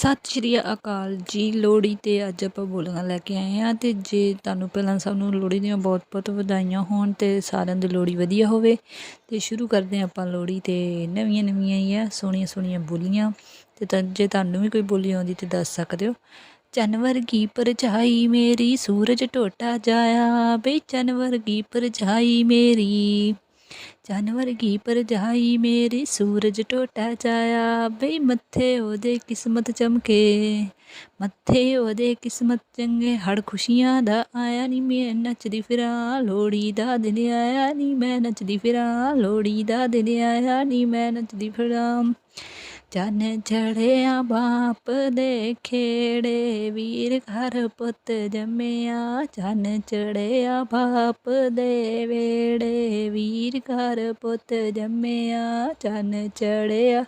ਸਤਿ ਸ਼੍ਰੀ ਅਕਾਲ ਜੀ। ਲੋਹੜੀ 'ਤੇ ਅੱਜ ਆਪਾਂ ਬੋਲੀਆਂ ਲੈ ਕੇ ਆਏ ਹਾਂ ਅਤੇ ਜੇ ਤੁਹਾਨੂੰ ਪਹਿਲਾਂ ਸਭ ਨੂੰ ਲੋਹੜੀ ਦੀਆਂ ਬਹੁਤ ਬਹੁਤ ਵਧਾਈਆਂ ਹੋਣ ਅਤੇ ਸਾਰਿਆਂ ਦੀ ਲੋਹੜੀ ਵਧੀਆ ਹੋਵੇ ਅਤੇ ਸ਼ੁਰੂ ਕਰਦੇ ਹਾਂ ਆਪਾਂ ਲੋਹੜੀ 'ਤੇ ਨਵੀਆਂ ਨਵੀਆਂ ਹੀ ਆ, ਸੋਹਣੀਆਂ ਸੋਹਣੀਆਂ ਬੋਲੀਆਂ ਅਤੇ ਤਾਂ ਜੇ ਤੁਹਾਨੂੰ ਵੀ ਕੋਈ ਬੋਲੀ ਆਉਂਦੀ ਤਾਂ ਦੱਸ ਸਕਦੇ ਹੋ। ਚੰਨ ਵਰਗੀ ਪਰਛਾਈ ਮੇਰੀ, ਸੂਰਜ ਟੋਟਾ ਜਾਇਆ ਬਈ ਚੰਨ ਵਰਗੀ ਪਰਛਾਈ ਮੇਰੀ। ਜਾਨਵਰ ਕੀ ਪਰਛਾਈ ਮੇਰੀ ਸੂਰਜ ਟੋਟਾ ਜਾਇਆ। ਬਈ ਮੱਥੇ ਉਹਦੇ ਕਿਸਮਤ ਚਮਕੇ, ਮੱਥੇ ਉਹਦੇ ਕਿਸਮਤ ਚੰਗੇ। ਹੜ ਖੁਸ਼ੀਆਂ ਦਾ ਆਇਆ ਨੀ ਮੈਂ ਨੱਚਦੀ ਫਿਰਾਂ, ਲੋਹੜੀ ਦਾ ਦਿਨ ਆਇਆ ਨੀ ਮੈਂ ਨੱਚਦੀ ਫਿਰਾਂ, ਲੋਹੜੀ ਦਾ ਦਿਨ ਆਇਆ ਨੀ ਮੈਂ ਨੱਚਦੀ ਫਿਰਾਂ। ਚੰਨ ਚੜਿਆ ਬਾਪ ਦੇ ਖੇੜੇ, ਵੀਰ ਘਰ ਪੁੱਤ ਜੰਮਿਆ ਚੰਨ ਚੜਿਆ ਬਾਪ ਦੇ ਵੇੜੇ, ਵੀਰ ਘਰ ਪੁੱਤ ਜੰਮਿਆ ਚੰਨ ਚੜਿਆ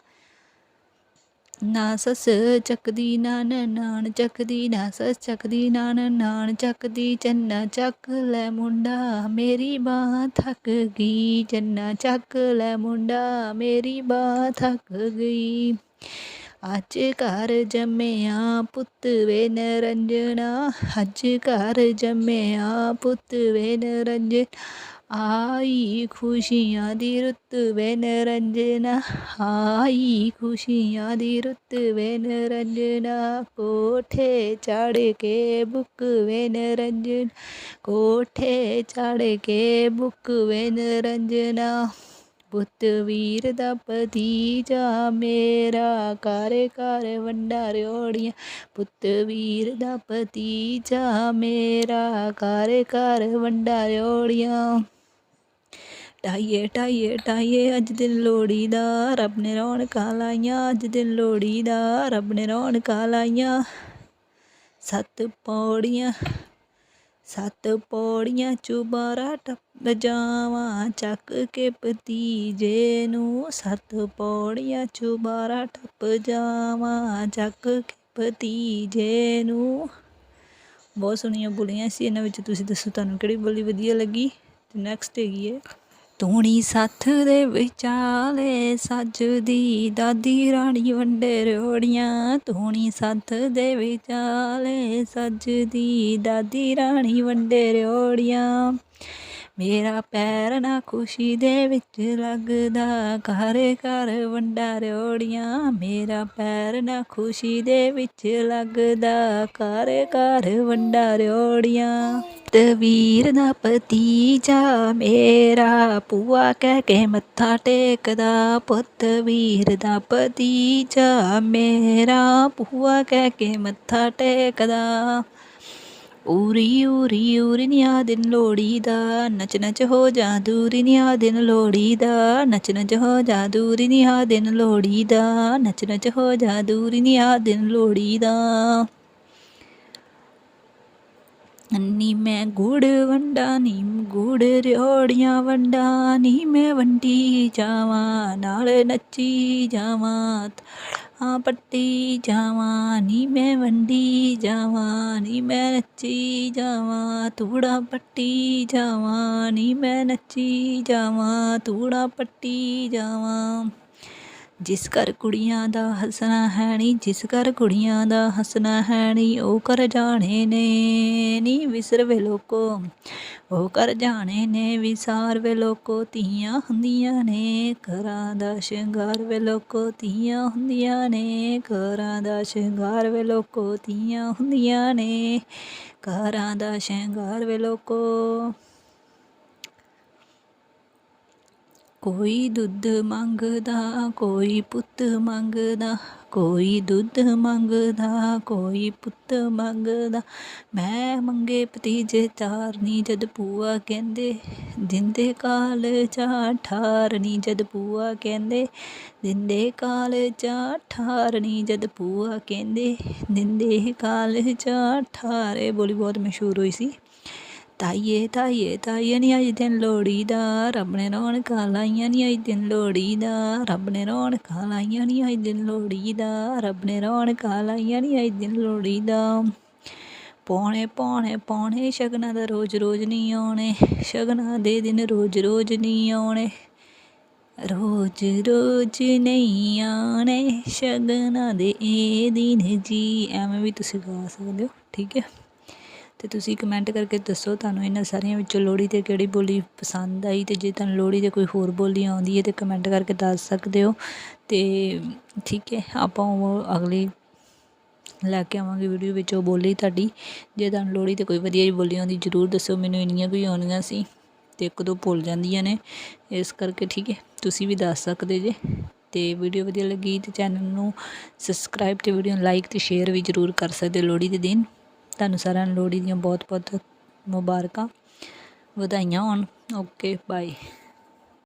ਨਾ ਸੱਸ ਚੱਕਦੀ ਨਾਨ ਨਾਨ ਚੱਕਦੀ, ਨਾ ਸੱਸ ਚੱਕਦੀ ਨਾਨ ਨਾਨ ਚੱਕਦੀ, ਚੰਨਾ ਚੱਕ ਲੈ ਮੁੰਡਾ, ਮੇਰੀ ਬਾਹ ਥੱਕ ਗਈ। ਚੰਨਾ ਚੱਕ ਲੈ ਮੁੰਡਾ, ਮੇਰੀ ਬਾਹ ਥੱਕ ਗਈ। ਅੱਜ ਘਰ ਜੰਮਿਆ ਪੁੱਤ ਵੇ ਨਰੰਜਣਾ, ਅੱਜ ਘਰ ਜੰਮਿਆ ਪੁੱਤ ਵੇ ਨਰੰਜਨ ਆਈ ਖੁਸ਼ੀਆਂ ਦੀ ਰੁੱਤ ਵੇ ਨਰੰਜਨਾ ਆਈ ਖੁਸ਼ੀਆਂ ਦੀ ਰੁੱਤ ਵੇ ਨਰੰਜਨਾ ਕੋਠੇ ਚੜ ਕੇ ਬੁੱਕ ਵੇ ਨਰੰਜਨ ਕੋਠੇ ਚੜ ਕੇ ਬੁੱਕ ਵੇ ਨਰੰਜਨਾ ਪੁੱਤ ਵੀਰ ਦਾ ਭਤੀਜਾ ਮੇਰਾ ਘਰ ਘਰ ਵੰਡਾ ਰਿਓੜੀਆਂ ਪੁੱਤ ਵੀਰ ਦਾ ਭਤੀਜਾ ਮੇਰਾ ਘਰ ਘਰ ਵੰਡਾ ਰਿਓੜੀਆਂ ਢਾਈਏ ਢਾਈਏ ਢਾਈਏ, ਅੱਜ ਦਿਨ ਲੋਹੜੀ ਦਾ, ਰੱਬ ਨੇ ਰੌਣਕਾਂ ਲਾਈਆਂ। ਅੱਜ ਦਿਨ ਲੋਹੜੀ ਦਾ, ਰੱਬ ਨੇ ਰੌਣਕਾਂ ਲਾਈਆਂ। ਸੱਤ ਪੌੜੀਆਂ ਸੱਤ ਪੌੜੀਆਂ ਚੁਬਾਰਾ ਟੱਪ ਜਾਵਾਂ। ਚੱਕ ਕੇ ਭਤੀਜੇ ਨੂੰ ਸੱਤ ਪੌੜੀਆਂ ਚੁਬਾਰਾ ਟੱਪ ਜਾਵਾਂ। ਚੱਕ ਕੇ ਭਤੀਜੇ ਨੂੰ ਬਹੁਤ ਸੋਹਣੀਆਂ ਬੋਲੀਆਂ ਸੀ। ਇਹਨਾਂ ਵਿੱਚ ਤੁਸੀਂ ਦੱਸੋ, ਤੁਹਾਨੂੰ ਕਿਹੜੀ ਬੋਲੀ ਵਧੀਆ ਲੱਗੀ? ਤੇ ਨੈਕਸਟ ਹੈਗੀ ਹੈ ਤੂਣੀ ਸੱਥ ਦੇ ਵਿਚਾਲੇ ਸੱਜਦੀ ਦਾਦੀ ਰਾਣੀ ਵੰਡੇ ਰੋੜੀਆਂ। ਤੂਣੀ ਸੱਥ ਦੇ ਵਿਚਾਲੇ ਸੱਜਦੀ ਦਾਦੀ ਰਾਣੀ ਵੰਡੇ ਰੋੜੀਆਂ। ਮੇਰਾ ਪੈਰ ਨਾ ਖੁਸ਼ੀ ਦੇ ਵਿੱਚ ਲੱਗਦਾ, ਘਰ ਘਰ ਵੰਡਾ ਰੋੜੀਆਂ। ਮੇਰਾ ਪੈਰ ਨਾ ਖੁਸ਼ੀ ਦੇ ਵਿੱਚ ਲੱਗਦਾ, ਘਰ ਘਰ ਵੰਡਾ ਰੋੜੀਆਂ। ਤਵੀਰ ਦਾ ਭਤੀਜਾ ਮੇਰਾ ਪੂਆ ਕਹਿ ਕੇ ਮੱਥਾ ਟੇਕਦਾ ਪੁੱਤ ਵੀਰ ਦਾ ਭਤੀਜਾ ਮੇਰਾ ਪੂਆ ਕਹਿ ਕੇ ਮੱਥਾ ਟੇਕਦਾ ਉਰੀ ਉਰੀ ਉਰੀ ਆ ਦਿਨ ਲੋੜੀ ਦਾ ਨਚ ਨਚ ਹੋ ਜਾ ਦੂਰੀ ਨਿਆ ਦਿਨ ਲੋੜੀ ਦਾ ਨਚ ਨਚ ਹੋ ਜਾ ਦੂਰੀ ਨਿਆ ਦਿਨ ਲੋੜੀ ਦਾ ਨਚ ਨਚ ਹੋ ਜਾ ਦੂਰੀ ਨਿਆ ਦਿਨ ਲੋੜੀ ਦਾ ਨੀ ਮੈਂ ਗੁੜ ਵੰਡਾ, ਨੀ ਗੁੜ ਰਿਓੜੀਆਂ ਵੰਡਾ, ਨੀ ਮੈਂ ਵੰਡੀ ਜਾਵਾਂ, ਨਾਲ ਨੱਚੀ ਜਾਵਾਂ ਆ ਪੱਟੀ ਜਾਵਾਂ, ਨੀ ਮੈਂ ਵੰਡੀ ਜਾਵਾਂ, ਨੀ ਮੈਂ ਨੱਚੀ ਜਾਵਾਂ ਤੂੜਾ ਪੱਟੀ ਜਾਵਾਂ, ਨੀ ਮੈਂ ਨੱਚੀ ਜਾਵਾਂ ਤੂੜਾ ਪੱਟੀ ਜਾਵਾਂ। ਜਿਸ ਘਰ ਕੁੜੀਆਂ ਦਾ ਹੱਸਣਾ ਹੈ ਨੀ, ਜਿਸ ਘਰ ਕੁੜੀਆਂ ਦਾ ਹੱਸਣਾ ਹੈ ਨੀ, ਉਹ ਕਰ ਜਾਣੇ ਨੇ ਨੀ ਵਿਸਰਵੇ ਲੋਕੋ। ਉਹ ਕਰ ਜਾਣੇ ਨੇ ਵਿਸਾਰ ਵੇ ਲੋਕੋ, ਧੀਆਂ ਹੁੰਦੀਆਂ ਨੇ ਘਰਾਂ ਦਾ ਸ਼ਿੰਗਾਰ ਵੇ ਲੋਕੋ, ਧੀਆਂ ਹੁੰਦੀਆਂ ਨੇ ਘਰਾਂ ਦਾ ਸ਼ਿੰਗਾਰ ਵੇ ਲੋਕੋ, ਧੀਆਂ ਹੁੰਦੀਆਂ ਨੇ ਘਰਾਂ ਦਾ ਸ਼ਿੰਗਾਰ ਵੇ ਲੋਕੋ। ਕੋਈ ਦੁੱਧ ਮੰਗਦਾ, ਕੋਈ ਪੁੱਤ ਮੰਗਦਾ, ਕੋਈ ਦੁੱਧ ਮੰਗਦਾ, ਕੋਈ ਪੁੱਤ ਮੰਗਦਾ। ਮੈਂ ਮੰਗੇ ਭਤੀਜੇ ਚਾਰਨੀ ਜਦ ਪੂਆ ਕਹਿੰਦੇ, ਦਿੰਦੇ ਕਾਲ ਚਾ ਠਾਰਨੀ ਜਦ ਪੂਆ ਕਹਿੰਦੇ, ਦਿੰਦੇ ਕਾਲ ਚਾ ਠਾਰਨੀ ਜਦ ਪੂਆ ਕਹਿੰਦੇ, ਦਿੰਦੇ ਕਾਲ ਚਾ ਠਾਰੇ। ਬੋਲੀ ਬਹੁਤ ਮਸ਼ਹੂਰ ਹੋਈ ਸੀ। ਤਾਈਏ ਤਾਈਏ ਤਾਈਏ ਨਹੀਂ ਅੱਜ ਦਿਨ ਲੋੜੀ ਦਾ। ਰੱਬ ਨੇ ਰੌਣਕਾਂ ਲਾਈਆਂ ਨਹੀਂ ਅੱਜ ਦਿਨ ਲੋੜੀ ਦਾ। ਰੱਬ ਨੇ ਰੌਣਕਾਂ ਲਾਈਆਂ ਨਹੀਂ ਅੱਜ ਦਿਨ ਲੋੜੀ ਦਾ। ਰੱਬ ਨੇ ਰੌਣਕਾਂ ਲਾਈਆਂ ਨਹੀਂ ਅੱਜ ਦਿਨ ਲੋੜੀ ਦਾ। ਪੌਣੇ ਪੌਣੇ ਪੌਣੇ, ਸ਼ਗਨਾਂ ਦਾ ਰੋਜ਼ ਰੋਜ਼ ਨਹੀਂ ਆਉਣੇ। ਸ਼ਗਨਾਂ ਦੇ ਦਿਨ ਰੋਜ਼ ਰੋਜ਼ ਨਹੀਂ ਆਉਣੇ। ਰੋਜ਼ ਰੋਜ਼ ਨਹੀਂ ਆਣੇ ਸ਼ਗਨਾਂ ਦੇ ਇਹ ਦਿਨ ਜੀ, ਐਵੇਂ ਵੀ ਤੁਸੀਂ ਗਾ ਸਕਦੇ ਹੋ, ਠੀਕ ਹੈ? ਤੇ ਤੁਸੀਂ ਕਮੈਂਟ ਕਰਕੇ ਦੱਸੋ ਤੁਹਾਨੂੰ ਇਹਨਾਂ ਸਾਰੀਆਂ ਵਿੱਚੋਂ ਲੋਹੜੀ ਤੇ ਕਿਹੜੀ ਬੋਲੀ ਪਸੰਦ ਆਈ ਤੇ ਜੇ ਤੁਹਾਨੂੰ ਲੋਹੜੀ 'ਤੇ ਕੋਈ ਹੋਰ ਬੋਲੀ ਆਉਂਦੀ ਹੈ ਤੇ ਕਮੈਂਟ ਕਰਕੇ ਦੱਸ ਸਕਦੇ ਹੋ। ਤੇ ਠੀਕ ਹੈ, ਆਪਾਂ ਉਹ ਅਗਲੀ ਲੈ ਕੇ ਆਵਾਂਗੇ ਵੀਡੀਓ ਵਿੱਚ ਉਹ ਬੋਲੀ ਤੁਹਾਡੀ। ਜੇ ਤੁਹਾਨੂੰ ਲੋਹੜੀ ਤੇ ਕੋਈ ਵਧੀਆ ਜਿਹੀ ਬੋਲੀ ਆਉਂਦੀ ਜ਼ਰੂਰ ਦੱਸੋ, ਮੈਨੂੰ ਇੰਨੀਆਂ ਕੋਈ ਆਉਣੀਆਂ ਸੀ ਤੇ ਇੱਕ ਦੋ ਭੁੱਲ ਜਾਂਦੀਆਂ ਨੇ। ਇਸ ਕਰਕੇ ਠੀਕ ਹੈ, ਤੁਸੀਂ ਵੀ ਦੱਸ ਸਕਦੇ ਜੇ। ਤੇ ਵੀਡੀਓ ਵਧੀਆ ਲੱਗੀ ਤੇ ਚੈਨਲ ਨੂੰ ਸਬਸਕ੍ਰਾਈਬ ਤੇ ਵੀਡੀਓ ਨੂੰ ਲਾਈਕ ਤੇ ਸ਼ੇਅਰ ਵੀ ਜ਼ਰੂਰ ਕਰ ਸਕਦੇ ਲੋਹੜੀ ਦੇ ਦਿਨ। ਤੁਹਾਨੂੰ ਸਾਰਿਆਂ ਨੂੰ ਲੋਹੜੀ ਦੀਆਂ ਬਹੁਤ ਬਹੁਤ ਮੁਬਾਰਕਾਂ ਵਧਾਈਆਂ ਹੋਣ। Okay bye